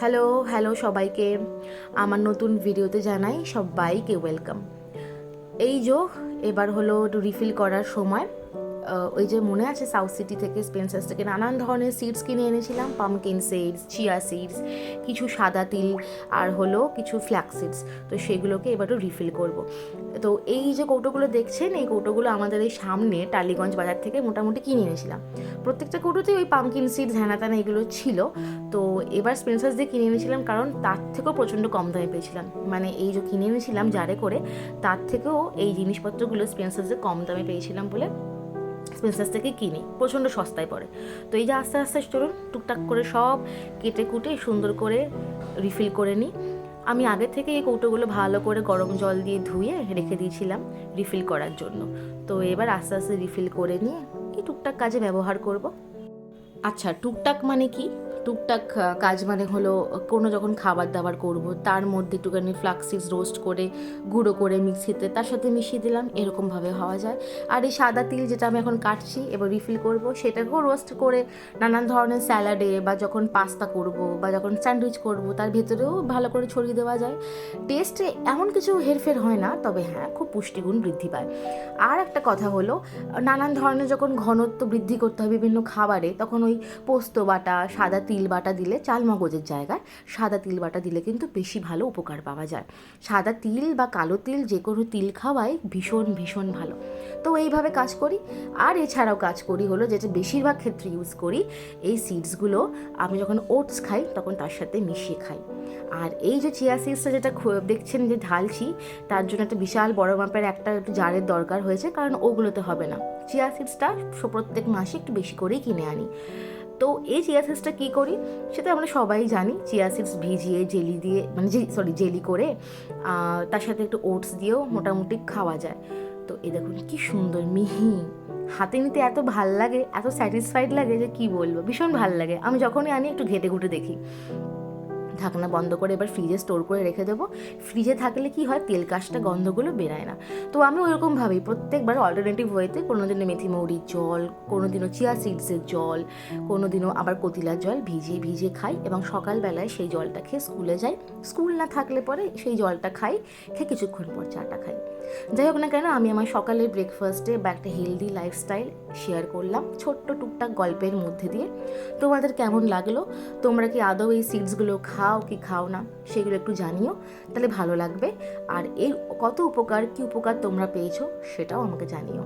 Hello hello সবাইকে। আমার নতুন ভিডিওতে জানাই সবাইকে ওয়েলকাম। এই যো, এবার হলো একটু রিফিল করার সময়। ওই যে মনে আছে সাউথ সিটি থেকে স্পেন্সার্স থেকে নানান ধরনের সিডস কিনে এনেছিলাম পামকিন সিডস চিয়া সিডস কিছু সাদা তিল আর হলো কিছু ফ্ল্যাক্স সিডস তো সেগুলোকে এবার একটু রিফিল করব। তো এই যে কৌটোগুলো দেখছেন, এই কৌটোগুলো আমাদের এই সামনে টালিগঞ্জ বাজার থেকে মোটামুটি কিনে এনেছিলাম। প্রত্যেকটা কৌটোতেই ওই পামকিন সিডস হ্যানা ত্যানা এগুলো ছিল। তো এবার স্পেন্সার্স দিয়ে কিনে এনেছিলাম কারণ তার থেকেও প্রচণ্ড কম দামে পেয়েছিলাম। মানে এই যে কিনে এনেছিলাম যারে করে, তার থেকেও এই জিনিসপত্রগুলো স্পেন্সার্সে কম দামে পেয়েছিলাম বলে স্পেন্সার্স থেকে কিনি। প্রচণ্ড সস্তায় পড়ে। তো এই যে আস্তে আস্তে চলুন টুকটাক করে সব কেটে কুটে সুন্দর করে রিফিল করে নিই। আমি আগে থেকে এই কৌটোগুলো ভালো করে গরম জল দিয়ে ধুয়ে রেখে দিয়েছিলাম রিফিল করার জন্য। তো এবার আস্তে আস্তে রিফিল করে নিয়ে টুকটাক কাজে ব্যবহার করব? আচ্ছা টুকটাক মানে কি? টুকটাক কাজ মানে হলো, কোনো যখন খাবার দাবার করব, তার মধ্যে একটুখানি ফ্লাক্সিস রোস্ট করে, গুঁড়ো করে মিক্সিতে তার সাথে মিশিয়ে দিলাম, এরকমভাবে হওয়া যায়। আর এই সাদা তিল যেটা আমি এখন কাটছি, এবার রিফিল করব, সেটাকেও রোস্ট করে নানান ধরনের স্যালাডে বা যখন পাস্তা করব বা যখন স্যান্ডউইচ করব, তার ভেতরেও ভালো করে ছড়িয়ে দেওয়া যায়। টেস্টে এমন কিছু হেরফের হয় না, তবে হ্যাঁ খুব পুষ্টিগুণ বৃদ্ধি পায়। আর একটা কথা হলো, নানান ধরনের যখন ঘনত্ব বৃদ্ধি করতে হয় বিভিন্ন খাবারে, তখন ওই পোস্ত বাটা, সাদা তিল বাটা দিলে চাল মগজের জায়গায় সাদা তিল বাটা দিলে কিন্তু বেশি ভালো উপকার পাওয়া যায়। সাদা তিল বা কালো তিল যে কোনো তিল খাওয়াই ভীষণ ভীষণ ভালো। তো এইভাবে কাজ করি। আর এছাড়াও কাজ করি হলো যেটা বেশিরভাগ ক্ষেত্রে ইউজ করি এই সিডসগুলো আমি যখন ওটস খাই তখন তার সাথে মিশিয়ে খাই। আর এই যে চিয়া সিডসটা যেটা দেখছেন যে ঢালছি, তার জন্য একটা বিশাল বড় মাপের একটা একটু জারের দরকার হয়েছে, কারণ ওগুলোতে হবে না। চিয়া সিডসটা প্রত্যেক মাসে একটু বেশি করেই কিনে আনি। তো এই চিয়া সিডসটা কী করি? সেটা আমরা সবাই জানি। চিয়া সিডস ভিজিয়ে জেলি দিয়ে মানে সরি জেলি করে তার সাথে একটু ওটস দিয়েও মোটামুটি খাওয়া যায়। তো এ দেখুন কি সুন্দর, মিহি। হাতে নিতে এত ভালো লাগে, এত স্যাটিসফাইড লাগে যে কি বলব? ভীষণ ভালো লাগে। আমি যখনই আনি একটু ঘেটে ঘুটে দেখি। ঢাকনা বন্ধ করে এবার ফ্রিজে স্টোর করে রেখে দেবো। ফ্রিজে থাকলে কি হয়, তেল কাশটা গন্ধগুলো বেরায় না। তো আমি ওইরকমভাবেই প্রত্যেকবার অল্টারনেটিভ ওয়েতে কোনো দিনও মেথি মৌরির জল কোনো দিনও চিয়া সিডসের জল কোনো দিনও আবার কতিলার জল ভিজিয়ে ভিজিয়ে খাই এবং সকালবেলায় সেই জলটা খেয়ে স্কুলে যাই। স্কুল না থাকলে পরে সেই জলটা খাই, খেয়ে কিছুক্ষণ পর চাটা খাই। যাই হোক না কেন, আমি আমার সকালের ব্রেকফাস্টে বা একটা হেলদি লাইফস্টাইল শেয়ার করলাম। ছোট্ট টুকটাক গল্পের মধ্যে দিয়ে। তোমাদের কেমন লাগল? তোমরা কি আদৌ এই সিডসগুলো খাও কি খাও না, সেগুলো একটু জানিও, তাহলে ভালো লাগবে। আর এর কত উপকার, কি উপকার তোমরা পেয়েছ, সেটাও আমাকে জানিও।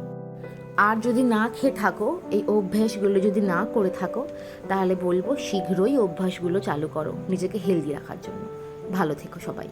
আর যদি না খেয়ে থাকো, এই অভ্যাসগুলো যদি না করে থাকো, তাহলে বলব, শীঘ্রই অভ্যাসগুলো চালু করো, নিজেকে হেলদি রাখার জন্য। ভালো থেকো সবাই।